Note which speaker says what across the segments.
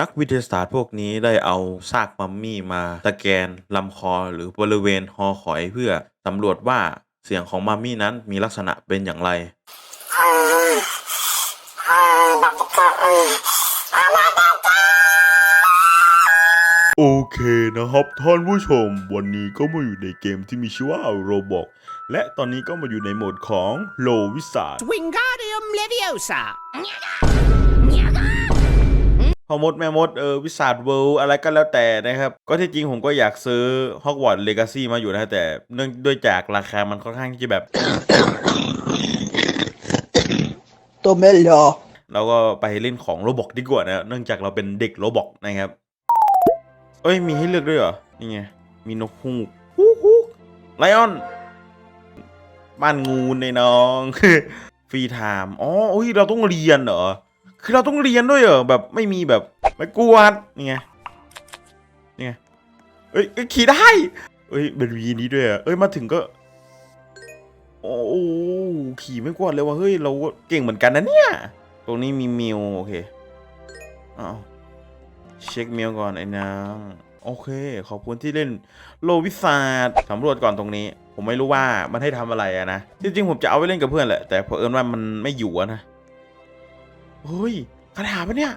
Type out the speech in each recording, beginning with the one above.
Speaker 1: นักวิทยาศาสตร์พวกนี้ได้เอาซากมัมมี่มาสแกนลำคอหรือบริเวณฮอคอยเพื่อสำรวจว่าเสียงของมัมมี่นั้นมีลักษณะเป็นอย่างไร โอเคนะครับท่านผู้ชม วันนี้ก็มาอยู่ในเกมที่มีชื่อว่าโรบอกและตอนนี้ก็มาอยู่ในโหมดของโลวิสา
Speaker 2: Wingardium Leviosa.
Speaker 1: พอมดแม่มดเออวิสาดเวิลด์อะไรก็แล้วแต่นะครับ ก็ที่จริงผมก็อยากซื้อฮอกวอตส์เลกาซี่มาอยู่นะแต่เนื่องด้วยจากราคามันค่อนข้างที่จะแบบ
Speaker 3: ตัวเมลอ
Speaker 1: เราก็ไปเล่นของโรบอกดีกว่านะเนื่องจากเราเป็นเด็กโรบอกนะครับ เอ้ยมีให้เลือกด้วยเหรอ นี่ไง มีนกฮูกฮูกฮูกไลออน บ้านงูในน้อง ฟรีไทม์อ๋อโอ้ยเราต้องเรียนเหรอ คือเราต้องเรียนด้วยเหรอแบบไม่มีแบบไม่กวาดนี่ไงนี่ไงเอ้ยขี่ได้เอ้ยเป็นวีนี้ด้วยเหรอะเอ้ยมาถึงก็โอ้ขี่ไม่กวาดเลยว่ะเฮ้ยเราก็เก่งเหมือนกันนะเนี่ย ตรงนี้มีมิวโอเคอ้าวเช็คมิวก่อนไอ้นางโอเค ขอบคุณที่เล่นโลวิสาดสำรวจก่อนตรงนี้ ผมไม่รู้ว่ามันให้ทำอะไรอะนะจริงๆผมจะเอาไว้เล่นกับเพื่อนแหละแต่เผอิญว่ามันไม่อยู่นะ เฮ้ยคาถาปะเนี่ย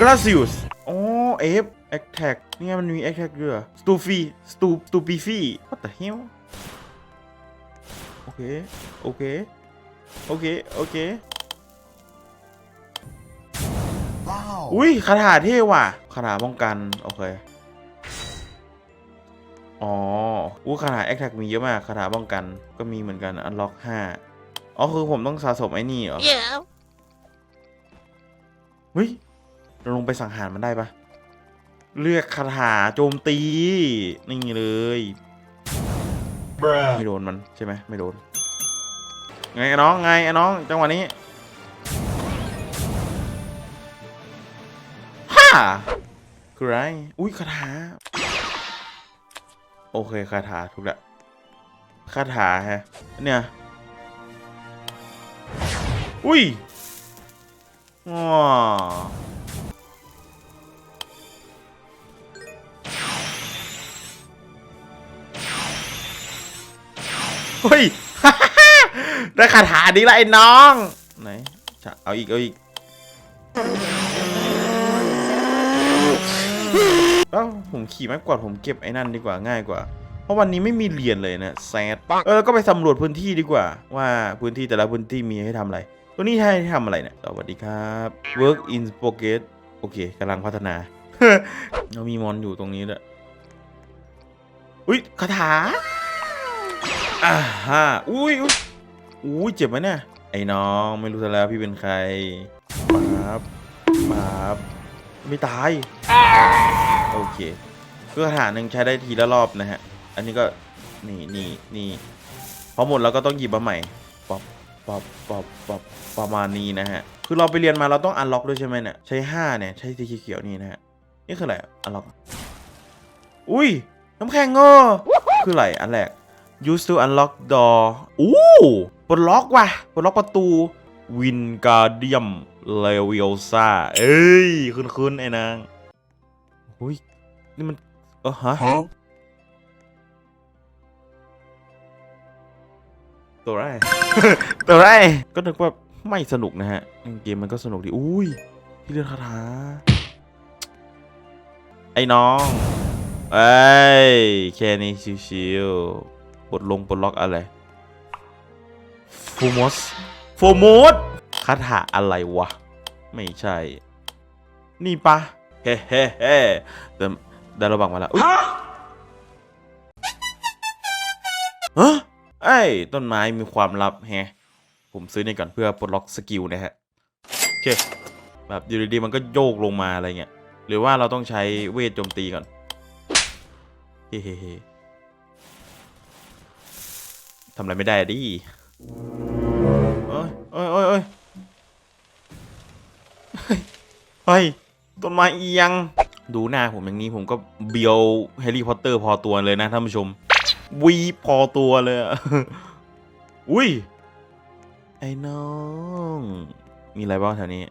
Speaker 1: กราซิอุสอ๋อเอฟแอคแท็กนี่ไงมันมีแอคแท็กด้วยสตูฟีสตูสตูปีฟี่ what the hell โอเค โอเค โอเค โอเค อุ้ยคาถาเท่ว่ะคาถาป้องกัน โอเค อ๋ออู้คาถาแอคแท็กมีเยอะมากคาถาป้องกันก็มีเหมือนกันอันล็อกห้า อ๋อคือผมต้องสะสมไอ้นี่เหรอ
Speaker 2: Yeah.
Speaker 1: เฮ้ยเราลงไปสังหารมันได้ปะเลือกคาถาโจมตี นี่เลยไม่โดนมันใช่ไหมไม่โดน ไงไอ้น้องไงไอ้น้องจังหวะนี้ฮ่าคือไรอุ้ยคาถา โอเคคาถาถูกแล้วคาถาฮะเนี่ย อุ้ยว้าเฮ้ยได้คาถาดีละไอ้น้อง ไหน เอาอีก เอาอีกเอ้าผมขี่ไม้กวาดผมเก็บไอ้นั่นดีกว่าง่ายกว่า เพราะวันนี้ไม่มีเรียนเลยนะแซดเออแล้วก็ไปสำรวจพื้นที่ดีกว่า ว่าพื้นที่แต่ละพื้นที่มีให้ทำอะไร ตัวนี้ให้ทำอะไรเนี่ย สวัสดีครับ work in progress โอเคกำลังพัฒนา เรามีมอนอยู่ตรงนี้ด้วยอุ้ยคาถาอ่าฮะอุ้ยอุ้ยอุ้ยเจ็บไหมเนี่ย ไอ้น้องไม่รู้ซะแล้วพี่เป็นใครปั๊บปั๊บไม่ตาย โอเคคือคาถาหนึ่งใช้ได้ทีละรอบนะฮะ อันนี้ก็ นี่นี่นี่พอหมดแล้วก็ต้องหยิบมาใหม่ป๊อป ปอปป๊อปป๊อปประมาณนี้นะฮะ คือเราไปเรียนมาเราต้องอันล็อกด้วยใช่ไหมเนี่ย ใช้ห้าเนี่ย ใช้สีเขียวนี่นะฮะ นี่คืออะไร อันล็อก อุ้ย น้ำแข็งเออคืออะไร อันแรก use to unlock door อู้ปลดล็อกว่ะปลดล็อกประตู Wingardium Leviosa เอ้ย คุ้นๆไอ้นางอุ้ย นี่มันเออฮะ ตัวไรตัวไรก็นึกว่าไม่สนุกนะฮะ เกมมันก็สนุกดี อุ้ยพี่เลือนคาถา ไอ้น้องเอ้ยแค่นี้ชิวๆปลดลงปลดล็อกอะไรโฟมอสโฟมอสคาถาอะไรวะ ไม่ใช่ นี่ปะเฮ้เฮ้เฮ้เดินเดินระวังมาแล้วอุ๊ยฮะ ไอ้ย ต้นไม้มีความลับแฮะ ผมซื้อนี่ก่อนเพื่อปลดล็อกสกิลนะฮะ โอเค แบบอยู่ดีๆมันก็โยกลงมาอะไรเงี้ย หรือว่าเราต้องใช้เวทโจมตีก่อน เฮ้เฮ้เฮ้ทำอะไรไม่ได้ดิเอ้ยเอ้ยเอ้ยเอ้ยเฮ้ยเฮ้ยต้นไม้เอียง ดูหน้าผมอย่างนี้ผมก็เบียวแฮร์รี่พอตเตอร์พอตัวเลยนะท่านผู้ชม วีพอตัวเลยอะอุ้ย ไอ้น้อง มีอะไรบ้างแถวนี้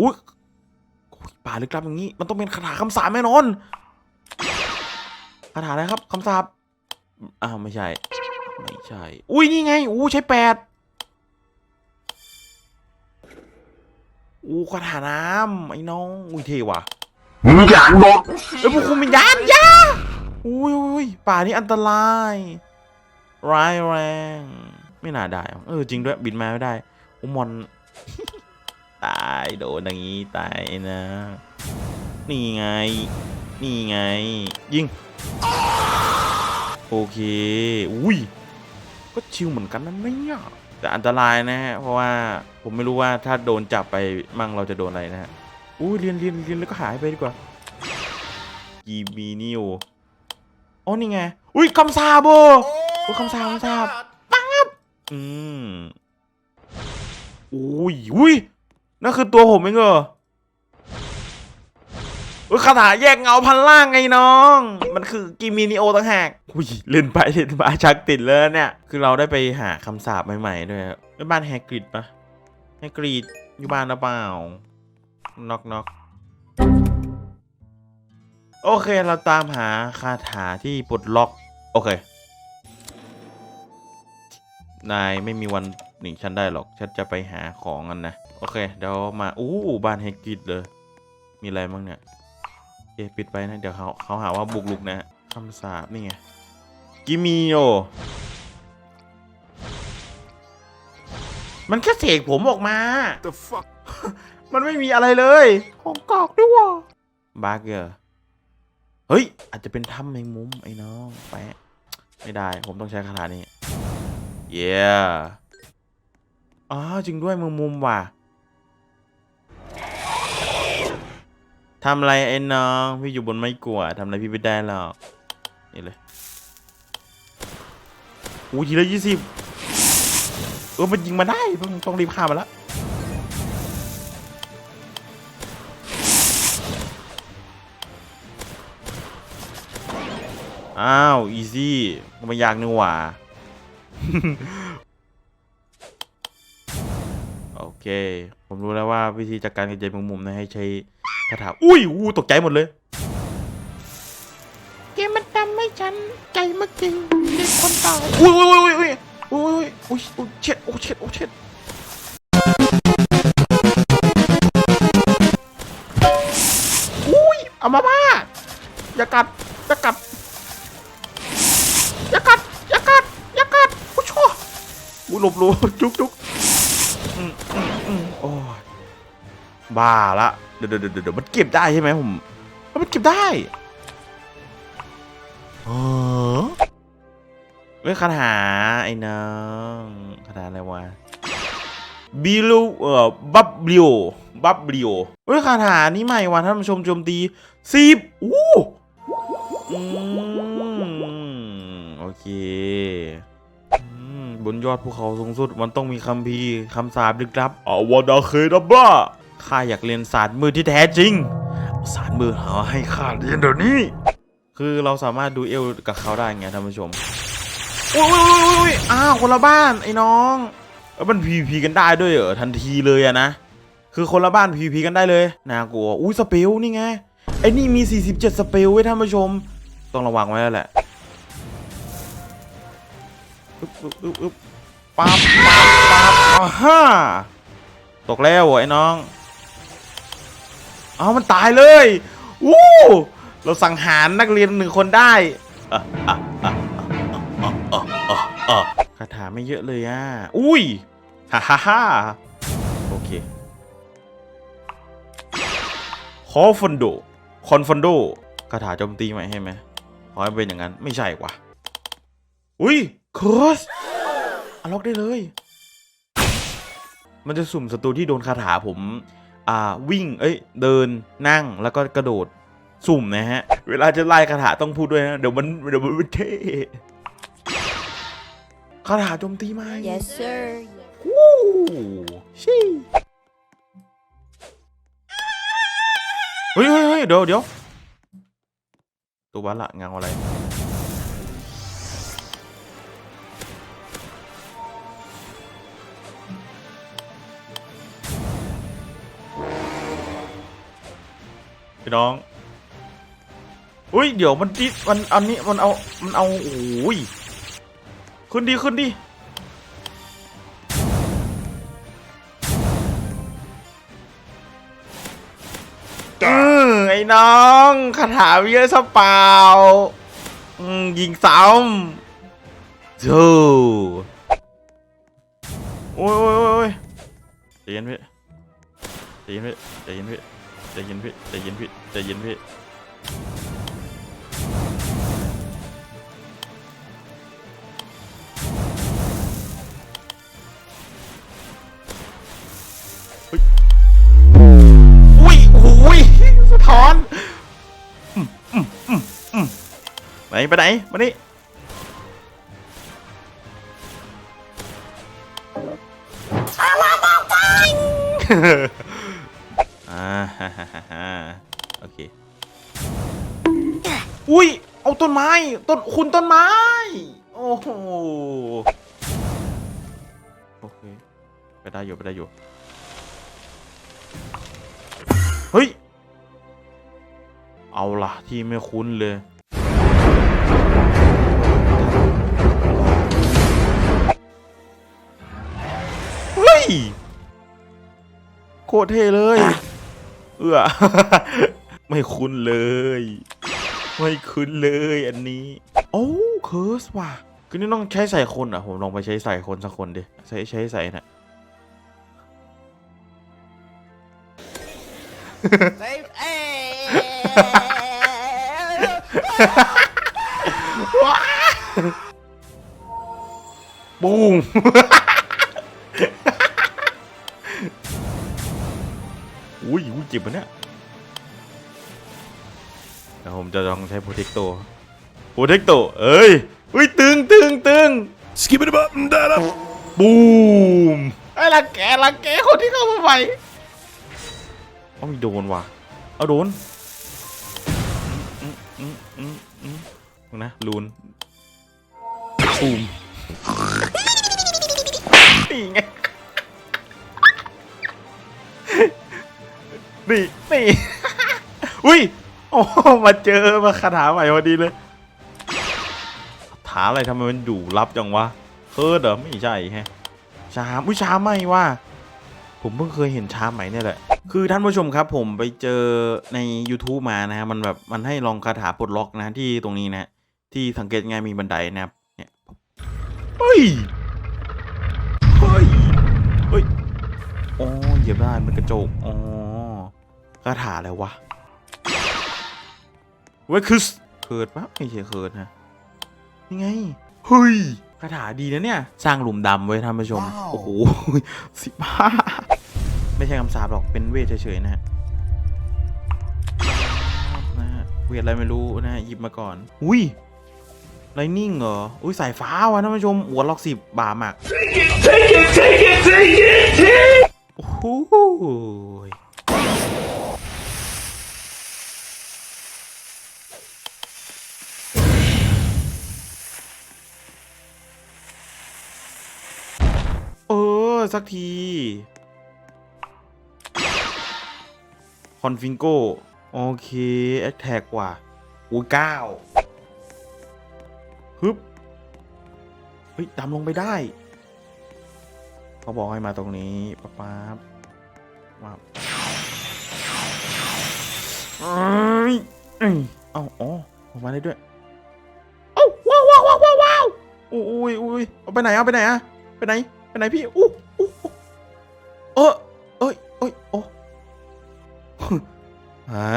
Speaker 1: อุ้ยโอ้ยป่าลึกลับอย่างนี้ มันต้องเป็นคาถาคำสาปแน่นอนคาถาอะไรครับคำสาปอ้าวไม่ใช่ ไม่ใช่ อุ้ยนี่ไง อู้ใช้แปดอู้คาถาน้ำไอ้น้อง อุ้ยเทว่ะ
Speaker 4: มึงอยากโดน
Speaker 1: เอ้ยพวกคุณเป็นยานยา อุ้ยอุ้ยป่านี้อันตราย ร้ายแรง ไม่น่าได้ เออจริงด้วยบินมาไม่ได้ อุมอนตายโดนอย่างนี้ตายนะ นี่ไง นี่ไง ยิง โอเค อุ้ย ก็ชิวเหมือนกันนะเนี่ยแต่อันตรายนะฮะ เพราะว่าผมไม่รู้ว่าถ้าโดนจับไปมั่งเราจะโดนอะไรนะฮะ อุ้ยเรียนเรียนเรียนแล้วก็หายไปดีกว่ากีบีนิว อ๋อนี่ไง อุ้ยคำสาบโบอุ้ยคำสาบคำสาบปั๊บอืมอุ้ยอุ้ยนั่นคือตัวผมเองเหรออุ้ยคาถาแยกเงาพันล่างไงน้อง มันคือกีมินิโอต่างหากอุ้ยเล่นไปเล่นมาชักติดเลยเนี่ย คือเราได้ไปหาคำสาบใหม่ๆด้วยครับไปบ้านแฮกริดปะแฮกริดอยู่บ้านหรือเปล่าน็อกน็อก โอเคเราตามหาคาถาที่ปลดล็อก โอเค นายไม่มีวันหนีฉันได้หรอก ฉันจะไปหาของกันนะ โอเค เดี๋ยวมาอู้บ้านเฮกิดเลย มีอะไรบ้างเนี่ยโอเคปิดไปนะ เดี๋ยวเขาเขาหาว่าบุกลุกนะคำสาปนี่ไง กิมิโอมันแค่เสกผมออกมา
Speaker 4: the fuck
Speaker 1: มันไม่มีอะไรเลย ของกอกด้วยว่ะบาร์เกอร์ เฮ้ย อาจจะเป็นถ้ำแมงมุมไอ้น้องแปะไม่ได้ ผมต้องใช้คาถานี้ เย้อ๋อจริงด้วยแมงมุมว่ะทำไรไอ้น้อง พี่อยู่บนไม้กวาดทำอะไรพี่ไม่ได้หรอกนี่เลยอู้ทีละยี่สิบเออมันยิงมาได้ ต้องต้องรีบฆ่ามันละ อ้าว อีซี่ไม่ยากนึกว่า โอเค ผมรู้แล้วว่าวิธีจัดการกับเจมมุมนะให้ใช้คาถา อุ้ยอู้ตกใจหมดเลย
Speaker 2: แกมันทำให้ฉันใจเมื่อกี้เด็กคนตาย
Speaker 1: อุ้ยอุ้ยอุ้ยอุ้ยอุ้ยอุ้ยอุ้ยเช็ดโอ้เช็ดโอ้เช็ดอุ้ยเอามาบ้าอย่ากัดอย่ากัด อย่ากัดอย่ากัดอย่ากัดโอ้ชัวอุ้ยหลบหลบจุกจุกอืมอืมอืมโอ้ยบ้าละเดี๋ยวเดี๋ยวเดี๋ยวเดี๋ยวมันเก็บได้ใช่ไหมผมมันเก็บได้เออเฮ้ยคาถาไอ้น้องคาถาอะไรวะบิลูเอ่อบับบิโอบับบิโอเฮ้ยคาถานี้ใหม่ว่ะท่านผู้ชมโจมตีสิบอู้อืม บนยอดภูเขาสูงสุดมันต้องมีคัมภีคำสาปลึกลับอาวดาเคดับบ้าข้าอยากเรียนศาสตร์มือที่แท้จริง ศาสตร์มือหาให้ข้าเรียนเดี๋ยวนี้ คือเราสามารถดูเอลกับเขาได้ไงท่านผู้ชมอุ้ยอุ้ยอ้าวคนละบ้านไอ้น้องเอ้ยมันพีพีกันได้ด้วยเหรอทันทีเลยอะนะ คือคนละบ้านพีพีกันได้เลยน่ากลัวอุ้ยสเปลนี่ไงไอ้นี่มี 47 สเปลไว้ท่านผู้ชม ต้องระวังไว้แล้วแหละ อึ๊บอึ๊บอึ๊บอึ๊บปั๊บปั๊บปั๊บอ่าฮ่าตกแล้วเหรอไอ้น้อง เอามันตายเลยวู้เราสังหารนักเรียนหนึ่งคนได้คาถาไม่เยอะเลยอะ อุ้ย ฮ่าฮ่าฮ่าโอเค คอฟอนโด คอนฟอนโด คาถาโจมตีใหม่ให้ไหมขอให้เป็นอย่างนั้น ไม่ใช่กวะ อุ้ยเคิร์สอล็อกได้เลย มันจะสุ่มศัตรูที่โดนคาถาผม อ่า วิ่ง เอ้ย เดิน นั่ง แล้วก็กระโดด สุ่มนะฮะ เวลาจะไล่คาถาต้องพูดด้วยนะ เดี๋ยวมัน เดี๋ยวมันไม่เท่คาถาโจมตีไหม
Speaker 5: Yes, sir.
Speaker 1: วู้ชี่เฮ้ยเฮ้ยเฮ้ยเดี๋ยวเดี๋ยวตัวบ้าละเงาอะไร พี่น้อง อุ้ยเดี๋ยวมันดิมันอันนี้มันเอามันเอาโอ้ยขึ้นดีขึ้นดีอืมไอ้น้องคาถาเยอะซะเปล่าอืมยิงซ้ำโธ่โอ้ยโอ้ยโอ้ยโอ้ยใจเย็นพี่ใจเย็นพี่ใจเย็นพี่ ใจเย็นพี่ใจเย็นพี่ใจเย็นพี่เฮ้ยอุ้ยโอ้ยสะท้อนอืมอืมอืมอืมไหนไปไหนมานี่อ่า เคอุ้ย เอาต้นไม้ ต้นคุณต้นไม้ โอ้โห โอเค ไปได้อยู่ ไปได้อยู่ เฮ้ย เอาล่ะ ที่ไม่คุ้นเลย เฮ้ย โคตรเท่เลย เอื้อ ไม่คุ้นเลย ไม่คุ้นเลยอันนี้ โอ้เคิร์สว่ะคือนี่ต้องใช้ใส่คนอะ ผมลองไปใช้ใส่คนสักคนดิ ใช้ใช้ใส่น่ะ บูมอุ้ยอุ้ยเจ็บปะเนี่ย เดี๋ยวผมจะลองใช้โปรเทคโตโปรเทคโตเอ้ยอุ้ยตึงตึงตึง
Speaker 4: skip it up and down up
Speaker 1: บูมไอ้ละแกละแกคนที่เข้ามาใหม่เอามีโดนว่ะเอาโดนอืมอืมอืมอืมอืมนะลูนบูมนี่ไงนี่นี่อุ้ย โอ้มาเจอมาคาถาใหม่พอดีเลยคาถาอะไรทำไมมันอยู่ลับจังวะเคิร์ดเหรอไม่ใช่แฮะชามอุ้ยชามใหม่ว่ะผมเพิ่งเคยเห็นชามใหม่เนี่ยแหละ คือท่านผู้ชมครับ ผมไปเจอใน YouTube มานะฮะมันแบบมันให้ลองคาถาปลดล็อกนะที่ตรงนี้นะ ที่สังเกตง่ายมีบันไดนะครับเนี่ยเฮ้ยเฮ้ยเฮ้ยอ๋อเหยียบได้มันกระจกอ๋อคาถาอะไรวะ เว้ยคือเคิร์ดปะไม่ใช่เคิร์ดนะนี่ไงเฮ้ยคาถาดีนะเนี่ย สร้างหลุมดำไว้ท่านผู้ชม โอ้โหสิบห้าไม่ใช่คำสาปหรอกเป็นเวทเฉยๆนะฮะนะฮะเวทอะไรไม่รู้นะฮะหยิบมาก่อน อุ้ยไลนิ่งเหรอ อุ้ยสายฟ้าวะท่านผู้ชมหัวล็อกสิบบาหมักโอ้โห สักที คอนฟิงโก โอเค แอคแท็กว่ะอุ้เก้าฮึบ เฮ้ยดำลงไปได้ เขาบอกให้มาตรงนี้ป๊าป๊าบมาเอ้ยเอ้ยเอ้าอ๋อออกมาได้ด้วยเอ้าว้าวว้าวว้าวว้าวอุ้ยอุ้ยเอาไปไหนเอาไปไหนอะไปไหน ไปไหนพี่อู้ เออเอ้ยเอ้ยโอ้ฮะ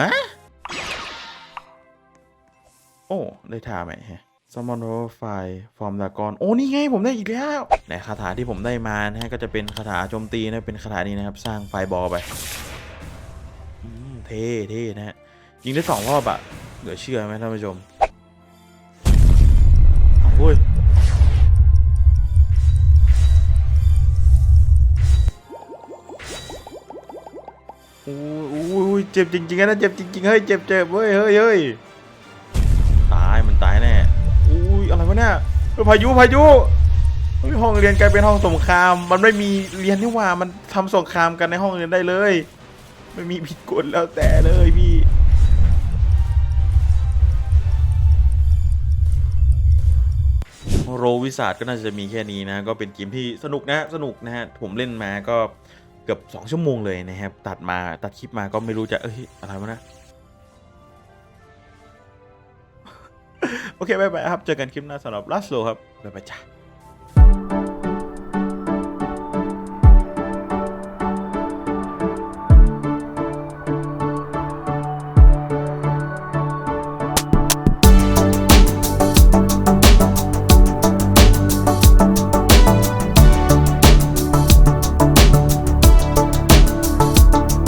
Speaker 1: โอ้ ได้ท่าไหมฮะ s ม m อนโ r ไฟฟอร์มดากอน โอ้ นี่ไง ผมได้อีกแล้วแต่คาถาที่ผมได้มานะฮะ ก็จะเป็นคาถาโจมตีนะ เป็นคาถานี้นะครับ สร้างไฟบอลไปอืมเท่เท่นะฮะ ยิงได้สองรอบอะเหลือเชื่อไหมท่านผู้ชม เจ็บจริงๆนะเจ็บจริงๆเฮ้ยเจ็บเจ็บเว้ยเฮ้ยเฮ้ยตายมันตายแน่อุ้ยอะไรวะเนี่ยพายุพายุห้องเรียนกลายเป็นห้องสงคราม มันไม่มีเรียนนี่ว่ามันทำสงครามกันในห้องเรียนได้เลย ไม่มีผิดกฎแล้วแต่เลยพี่โรวิสาดก็น่าจะมีแค่นี้นะ ก็เป็นเกมที่สนุกนะสนุกนะฮะผมเล่นมาก็ เกือบ 2 ชั่วโมงเลยนะครับ ตัดมาตัดคลิปมาก็ไม่รู้จะ เอ้ย อะไรวะนะ โอเคบายบายครับ เจอกันคลิปหน้าสำหรับลาสโลครับบายบายจ้า